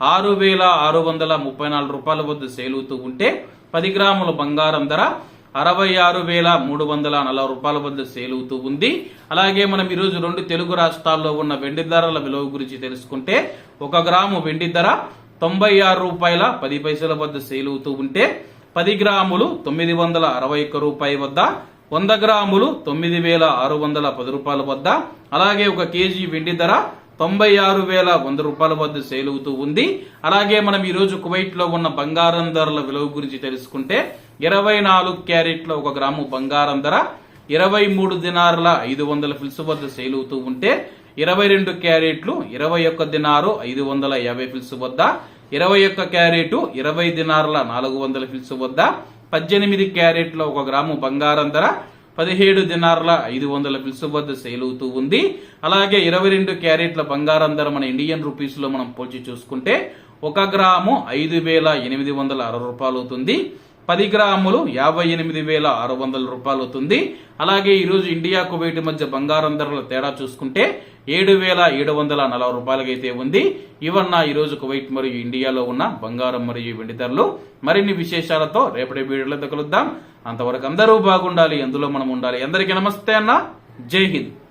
ఆరు వేల ఆరు వందల ముప్పై నాలుగు రూపాయల వద్ద సేలుతూ అవుతూ ఉంటే పది గ్రాముల బంగారం ధర అరవై ఆరు వేల మూడు వందల నలభై రూపాయల వద్ద సేలుతూ అవుతూ ఉంది. అలాగే మనం ఈరోజు రెండు తెలుగు రాష్ట్రాల్లో ఉన్న వెండి ధరల విలువ గురించి తెలుసుకుంటే ఒక గ్రాము వెండి ధర తొంభై ఆరు రూపాయల పది పైసల వద్ద సేలుతూ అవుతూ ఉంటే పది గ్రాములు తొమ్మిది వందల అరవై ఒక్క రూపాయి వద్ద వంద గ్రాములు తొమ్మిది వేల ఆరు వందల పది రూపాయల వద్ద. అలాగే ఒక కేజీ వెండి ధర తొంభై ఆరు వేల వంద రూపాయల వద్ద సేల్ అవుతూ ఉంది. అలాగే మనం ఈ రోజు కువైట్లో ఉన్న బంగారం ధరల విలువ గురించి తెలుసుకుంటే ఇరవై నాలుగు క్యారెట్ల ఒక గ్రాము బంగారం ధర ఇరవై మూడు దినారుల ఐదు వందల ఫిల్స్ వద్ద సేల్ అవుతూ ఉంటే ఇరవై రెండు క్యారెట్లు ఇరవై ఒక్క దినారు ఐదు వందల యాభై ఫిల్స్ వద్ద ఇరవై ఒక్క క్యారెట్ ఇరవై దినారుల నాలుగు వందల ఫిల్స్ వద్ద పద్దెనిమిది క్యారెట్ల ఒక గ్రాము బంగారం ధర పదిహేడు దినార్ల ఐదు వందల పిలుసు వద్ద సేల్ అవుతూ ఉంది. అలాగే ఇరవై రెండు క్యారెట్ల బంగారం ధర మన ఇండియన్ రూపీస్లో మనం పోల్చి చూసుకుంటే ఒక గ్రాము ఐదు వేల ఎనిమిది వందల అరవై రూపాయలు అవుతుంది పది గ్రాములు యాభై ఎనిమిది వేల ఆరు వందల రూపాయలు అవుతుంది. అలాగే ఈరోజు ఇండియా కువైట్ మధ్య బంగారం ధరల తేడా చూసుకుంటే ఏడు వేల ఏడు వందల నలభై రూపాయలకైతే ఉంది. ఇవన్న ఈరోజు కువైట్ మరియు ఇండియాలో ఉన్న బంగారం మరియు వెండి ధరలు. మరిన్ని విశేషాలతో రేపటి వీడియోలతో కలుద్దాం. అంతవరకు అందరూ బాగుండాలి. అందులో మనం ఉండాలి. అందరికీ నమస్తే అన్న. జై హింద్.